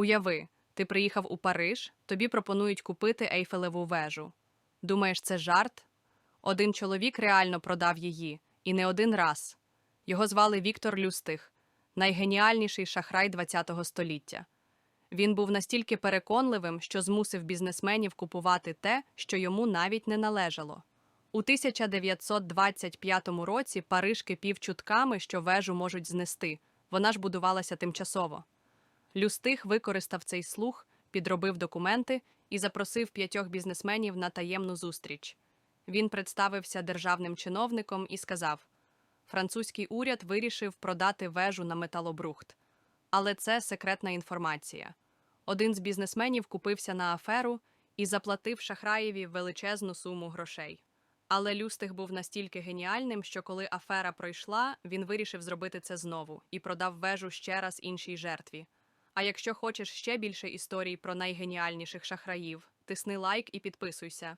Уяви, ти приїхав у Париж, тобі пропонують купити Ейфелеву вежу. Думаєш, це жарт? Один чоловік реально продав її, і не один раз. Його звали Віктор Люстих, найгеніальніший шахрай ХХ століття. Він був настільки переконливим, що змусив бізнесменів купувати те, що йому навіть не належало. У 1925 році Париж кипів чутками, що вежу можуть знести. Вона ж будувалася тимчасово. Люстих використав цей слух, підробив документи і запросив п'ятьох бізнесменів на таємну зустріч. Він представився державним чиновником і сказав: французький уряд вирішив продати вежу на металобрухт. Але це секретна інформація. Один з бізнесменів купився на аферу і заплатив шахраєві величезну суму грошей. Але Люстих був настільки геніальним, що коли афера пройшла, він вирішив зробити це знову і продав вежу ще раз іншій жертві. А якщо хочеш ще більше історій про найгеніальніших шахраїв, тисни лайк і підписуйся.